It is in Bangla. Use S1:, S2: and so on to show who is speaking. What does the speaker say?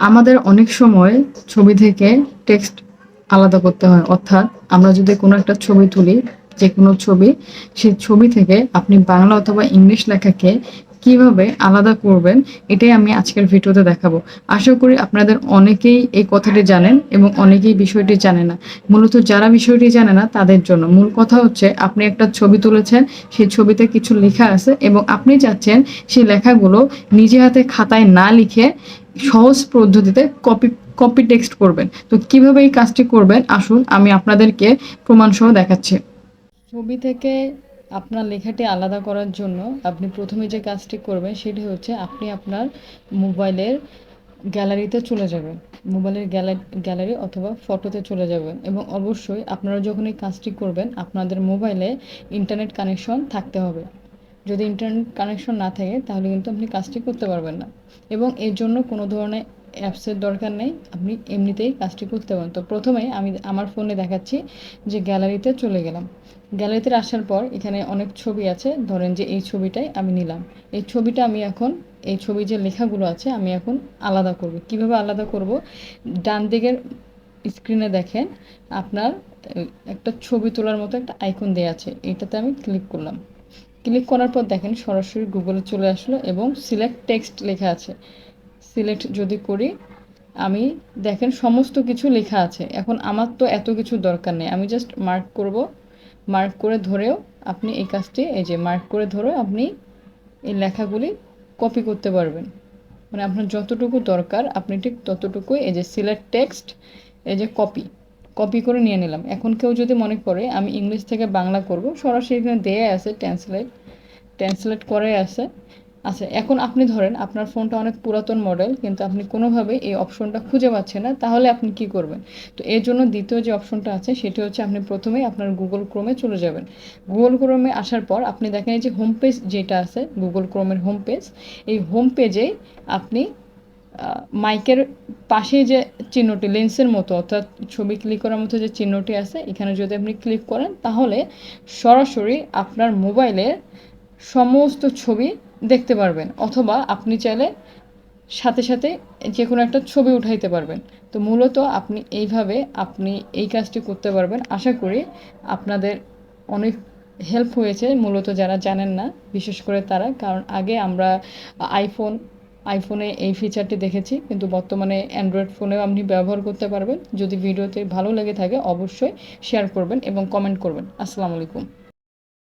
S1: আমাদের অনেক সময় ছবি থেকে টেক্সট আলাদা করতে হয়। অর্থাৎ আমরা যদি কোনো একটা ছবি তুলি যে কোনো ছবি, সেই ছবি থেকে আপনি বাংলা অথবা ইংলিশ লেখাকে কীভাবে আলাদা করবেন, এটাই আমি আজকের ভিডিওতে দেখাবো। আশা করি আপনাদের অনেকেই এই কথাটি জানেন এবং অনেকেই বিষয়টি জানে না। মূলত যারা বিষয়টি জানে না, তাদের জন্য। মূল কথা হচ্ছে, আপনি একটা ছবি তুলেছেন, সেই ছবিতে কিছু লেখা আছে এবং আপনি চাচ্ছেন সেই লেখাগুলো নিজে হাতে খাতায় না লিখে সহজ পদ্ধতিতে কপি কপি টেক্সট করবেন। তো কীভাবে এই কাজটি করবেন? আসুন আমি আপনাদেরকে প্রমাণ সহ দেখাচ্ছি। ছবি থেকে আপনার লেখাটি আলাদা করার জন্য আপনি প্রথমে যে কাজটি করবেন সেটি হচ্ছে আপনি আপনার মোবাইলের গ্যালারিতে চলে যাবেন। মোবাইলের গ্যালারি গ্যালারি অথবা ফটোতে চলে যাবেন এবং অবশ্যই আপনারা যখন এই কাজটি করবেন আপনাদের মোবাইলে ইন্টারনেট কানেকশন থাকতে হবে। যদি ইন্টারনেট কানেকশন না থাকে তাহলে কিন্তু আপনি কাজটি করতে পারবেন না এবং এর জন্য কোনো ধরনের অ্যাপসের দরকার নেই, আপনি এমনিতেই কাজটি করতে পারেন। তো প্রথমে আমি আমার ফোনে দেখাচ্ছি যে গ্যালারিতে চলে গেলাম। গ্যালারিতে আসার পর এখানে অনেক ছবি আছে, ধরেন যে এই ছবিটাই আমি নিলাম। এই ছবিটা আমি এখন, এই ছবি যে লেখাগুলো আছে, আমি এখন আলাদা করব। কীভাবে আলাদা করব? ডান দিকের স্ক্রিনে দেখেন, আপনার একটা ছবি তোলার মতো একটা আইকন দেওয়া আছে, এটাতে আমি ক্লিক করলাম। ক্লিক করার পর দেখেন সরাসরি গুগলে চলে আসলো এবং সিলেক্ট টেক্সট লেখা আছে। সিলেক্ট যদি করি, আমি দেখেন সমস্ত কিছু লেখা আছে। এখন আমার তো এত কিছু দরকার নেই। আমি জাস্ট মার্ক করব। মার্ক করে ধরেও আপনি এই কাজটি, এই যে মার্ক করে ধরেও আপনি এই লেখাগুলি কপি করতে পারবেন। মানে আপনার যতটুকু দরকার, আপনি ঠিক ততটুকুই এই যে সিলেক্ট টেক্সট এই যে কপি কপি করে নিয়ে নিলাম। এখন কেউ যদি মনে করে, আমি ইংলিশ থেকে বাংলা করব, সরাসরি এখানে দেয়া আছে ট্রান্সলেট ট্রান্সলেট করে আছে। আচ্ছা এখন আপনি ধরেন আপনার ফোনটা অনেক পুরাতন মডেল কিন্তু আপনি কোনোভাবে এই অপশনটা খুঁজে পাচ্ছেন না, তাহলে আপনি কি করবেন? তো এর জন্য দ্বিতীয় যে অপশনটা আছে, সেটি হচ্ছে আপনি প্রথমেই আপনার গুগল ক্রোমে চলে যাবেন। গুগল ক্রোমে আসার পর আপনি দেখেন যে হোম পেজ যেটা আছে গুগল ক্রোমের হোম পেজ এই হোম পেজেই আপনি মাইকের পাশে যে চিহ্নটি লেন্সের মতো, অর্থাৎ ছবি ক্লিক করার মতো যে চিহ্নটি আছে, এখানে যদি আপনি ক্লিক করেন, তাহলে সরাসরি আপনার মোবাইলের সমস্ত ছবি দেখতে পারবেন, অথবা আপনি চাইলে সাথে সাথে যে কোনো একটা ছবি উঠাইতে পারবেন। তো মূলত আপনি এইভাবে আপনি এই কাজটি করতে পারবেন। আশা করি আপনাদের অনেক হেল্প হয়েছে, মূলত যারা জানেন না, বিশেষ করে তারা, কারণ আগে আমরা আইফোন আইফোনে এই ফিচারটি দেখেছি, কিন্তু বর্তমানে অ্যান্ড্রয়েড ফোনেও আপনি ব্যবহার করতে পারবেন। যদি ভিডিওতে ভালো লেগে থাকে, অবশ্যই শেয়ার করবেন এবং কমেন্ট করবেন। আসসালামু আলাইকুম।